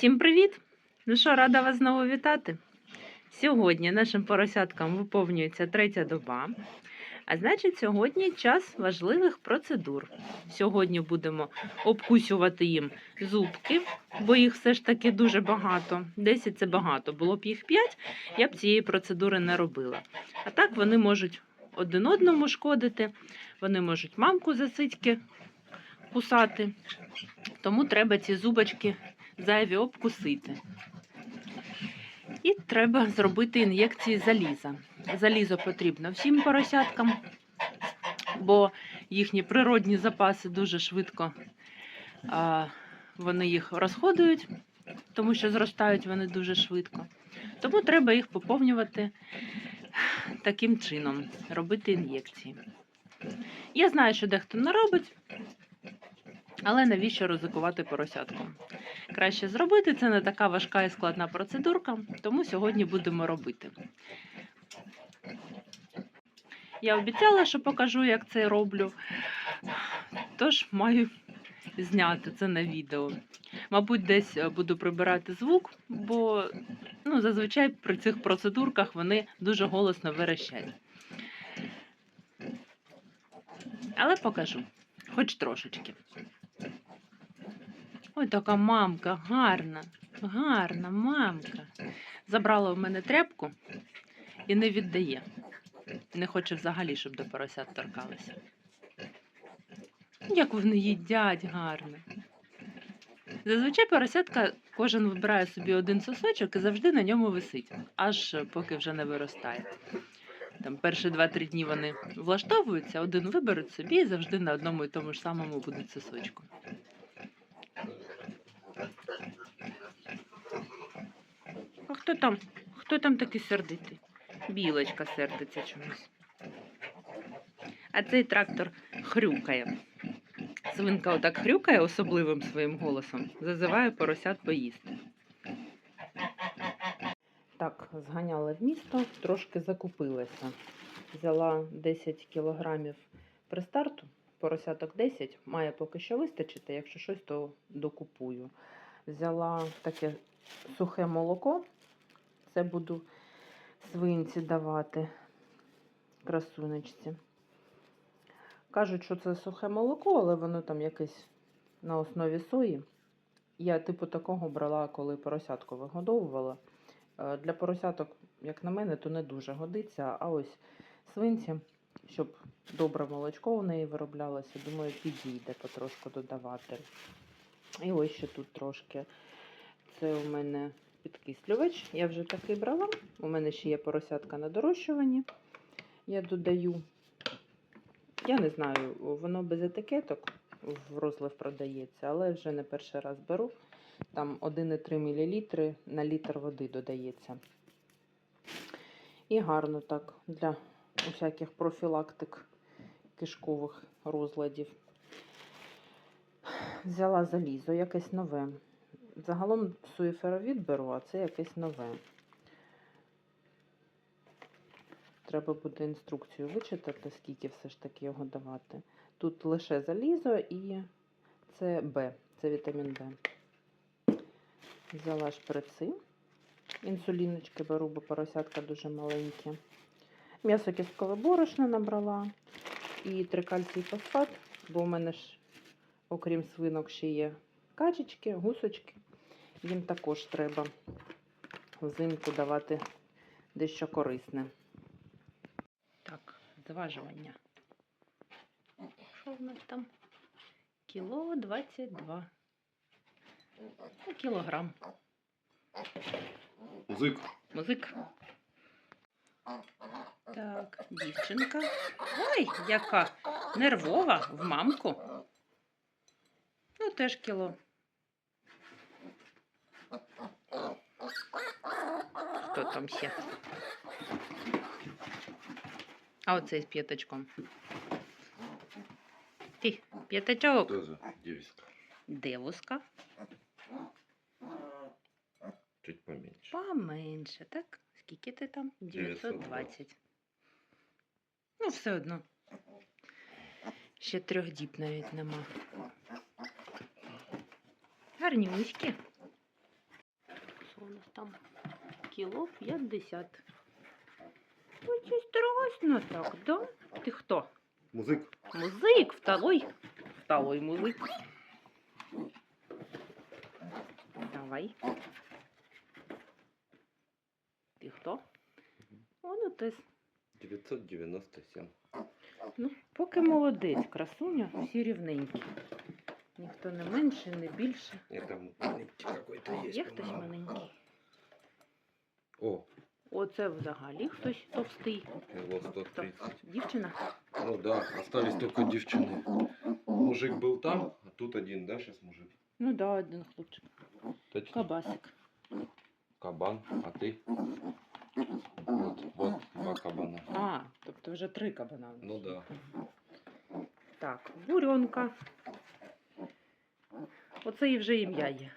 Всім привіт! Ну що, рада вас знову вітати. Сьогодні нашим поросяткам виповнюється третя доба. А значить, сьогодні час важливих процедур. Сьогодні будемо обкусювати їм зубки, бо їх все ж таки дуже багато. 10 це багато. Було б їх 5, я б цієї процедури не робила. А так вони можуть один одному шкодити, вони можуть мамку за сицьки кусати. Тому треба ці зубочки зайві обкусити. І треба зробити ін'єкції заліза. Залізо потрібно всім поросяткам, бо їхні природні запаси дуже швидко а, вони їх розходують, тому що зростають вони дуже швидко. Тому треба їх поповнювати таким чином, робити ін'єкції. Я знаю, що дехто не робить, але навіщо ризикувати поросятком? Краще зробити це не така важка і складна процедурка, тому сьогодні будемо робити. Я обіцяла, що покажу, як це роблю, тож маю зняти це на відео. Мабуть, десь е, буду прибирати звук, бо ну, зазвичай при цих процедурках вони дуже голосно верещать. Але покажу, хоч трошечки. Ой, така мамка, гарна, гарна мамка. Забрала в мене тряпку і не віддає. Не хоче взагалі, щоб до поросят торкалися. Як вони їдять гарно. Зазвичай поросятка кожен вибирає собі один сосочок і завжди на ньому висить, аж поки вже не виростає. Там перші два-три дні вони влаштовуються, один виберуть собі і завжди на одному і тому ж самому будуть сосочку. Хто там? Хто там такий сердитий? Білочка сердиться чомусь. А цей трактор хрюкає. Свинка отак хрюкає особливим своїм голосом, зазиває поросят поїсти. Так, зганяла в місто, трошки закупилася. Взяла 10 кілограмів пристарту, поросяток 10, має поки що вистачити, якщо щось, то докупую. Взяла таке сухе молоко, це буду свинці давати красунечці. Кажуть, що це сухе молоко, але воно там якесь на основі сої. Я типу такого брала, коли поросятку вигодовувала. Е, Для поросяток, як на мене, то не дуже годиться. А ось свинці, щоб добре молочко у неї вироблялося, думаю, підійде потрошку додавати. І ось ще тут трошки. Це у мене підкислювач. Я вже такий брала. У мене ще є поросятка на дорощуванні. Я додаю, я не знаю, воно без етикеток в розлив продається, але вже не перший раз беру. Там 1,3 мл на літр води додається. І гарно так для усяких профілактик кишкових розладів. Взяла залізо, якесь нове. Загалом суєферовід беру, а це якесь нове. Треба буде інструкцію вичитати, скільки все ж таки його давати. Тут лише залізо і це Б, це вітамін Б. Взяла шприци. Інсуліночки беру, бо поросятка дуже маленькі. М'ясо кісткове борошно набрала. І трикальцій фосфат, бо у мене ж, окрім свинок, ще є качечки, гусочки. Їм також треба взимку давати дещо корисне. Так, зважування. Що в нас там? Кіло 22. Ну, кілограм. Музик. Музик. Так, дівчинка. Ой, яка нервова в мамку. Ну, теж кіло. Хто там ще? А оцей з п'ятачком. Ти, п'ятачок. Тоже девиска. Девуска. Чуть поменьше. Поменше, так? Скільки ти там? 920. Ну, все одно. Ще трьох діб навіть нема. Гарнюськи. Там? Кіло 50. Очень страшно так, да? Ти хто? Музик. Музик, второй. Второй музик. Давай. Ти хто? Он отець. 997. Ну, поки молодець, красуня, всі рівненькі. Ніхто не менше, не більше. Нет, там маленький какой-то есть. Є хтось маленький. О, Оце взагалі хтось товстий. кило Хто? 130. Дівчина? Ну да, остались только девчины. Мужик был там, а тут один, да, сейчас мужик? Ну да, один хлопчик. Точно. Кабасик. Кабан, а ты? Вот, вот, два кабана. А, тобто вже три кабана. у нас. Ну да. Так, бурьонка. Оце і вже ім'я є.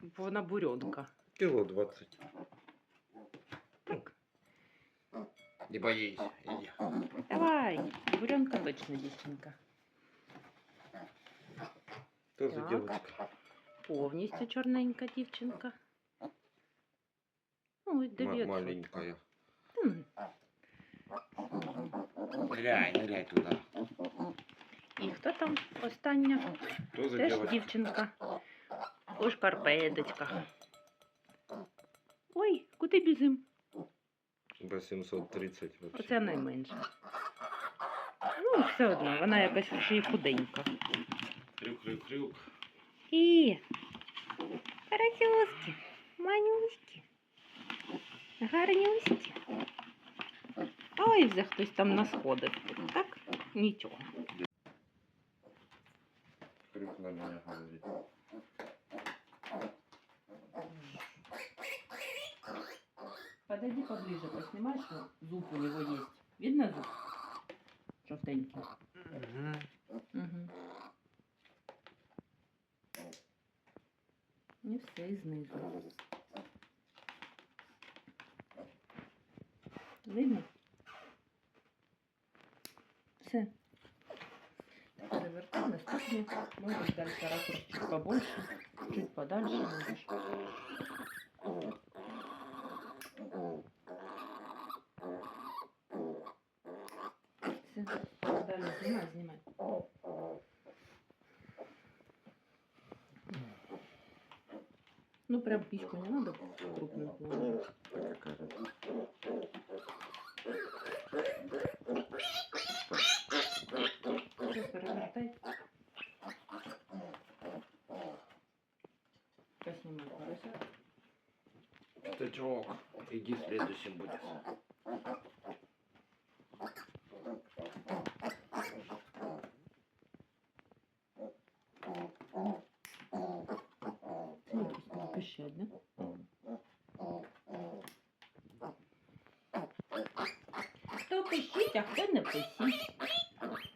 Бо Вона бурьонка. Кило 20. Не боись, иди. Давай, бурьонка точно дівчинка. Тоже Так. девочка. Повністю чорненька дівчинка. Ой, Ма- 900. маленькая. М. Ныряй, ныряй туда. І хто там остання? Тоже Теж девочка. дівчинка. У шкарпеточках. Ой, куди бізим? 830 вообще. Оце найменше. Ну, все одно, вона якась ще й худенька. Крюк, крюк, крюк. І карасюски, манюськи, гарнюськи. Ой, вже хтось там насходив. Так? Нічого. Подойди поближе, поснимай, что зуб у него есть. Видно зуб? Жовтенький. Угу. І все і. Видно? Все. Перевертай наступний. Можеш далі ракурс чуть побольше, чуть подальше можеш. Знімай, знімай. Ну, прям пичку не надо крупную. Поснимай поросят. Стачок, иди следующим будешь. Да? Хто пищить, а хто не пищить.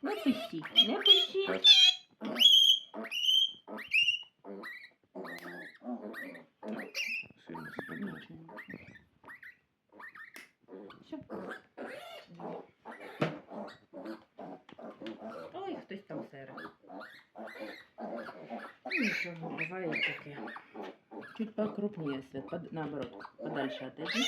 Не пищить, не пищить. Ой, хтось там серед. Нічого, буває таке. Чуть покрупніє свет, под... наоборот, подальше отойди.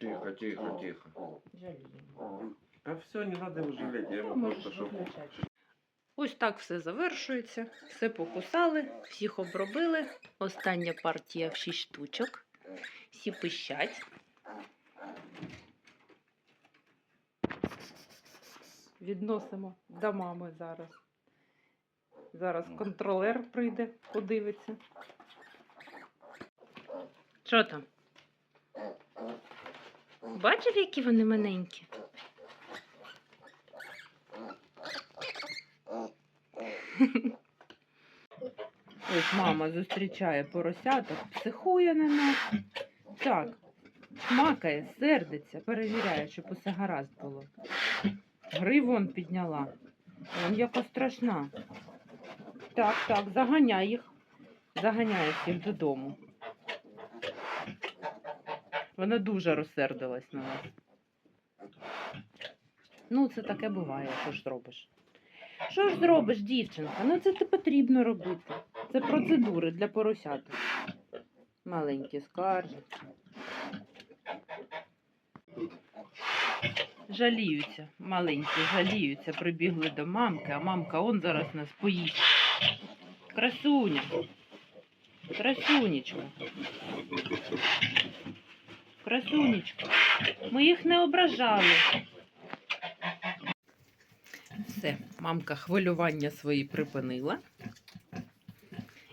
Тихо, тихо, тихо. Жаліємо. А все, не надо его жалеть. Я Ну, просто чтобы... Ось так все завершується. Все покусали, всіх обробили. Остання партія в 6 штучок. Всі пищать. Відносимо до мами зараз. Зараз контролер прийде, подивиться. Що там? Бачив, які вони маленькі? Ось мама зустрічає поросяток, психує на нас. Так, шмакає, сердиться, перевіряє, щоб усе гаразд було. Гривон підняла. Вон яка страшна. Так, так, заганяй їх. Заганяє всіх додому. Вона дуже розсердилась на нас. Ну, це таке буває, що ж зробиш. Що ж зробиш, дівчинка? Ну це те потрібно робити. Це процедури для поросяток. Маленькі скаржі. Жаліються, маленькі, жаліються, прибігли до мамки, а мамка он зараз нас поїсть. Красуня. Красунечка. Красунечка. Ми їх не ображали. Все, мамка хвилювання свої припинила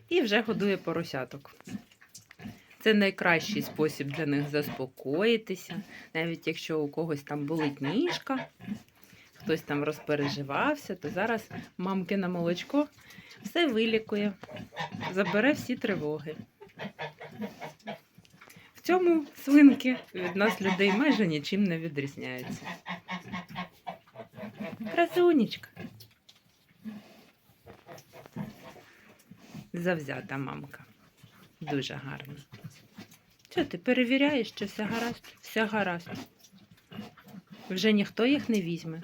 і вже годує поросяток. Це найкращий спосіб для них заспокоїтися, навіть якщо у когось там болить ніжка, хтось там розпереживався, то зараз мамкине молочко все вилікує, забере всі тривоги. В цьому свинки від нас людей майже нічим не відрізняються. Красунечка. Завзята мамка. Дуже гарна. Що ти перевіряєш, чи все гаразд? Все гаразд. Вже ніхто їх не візьме.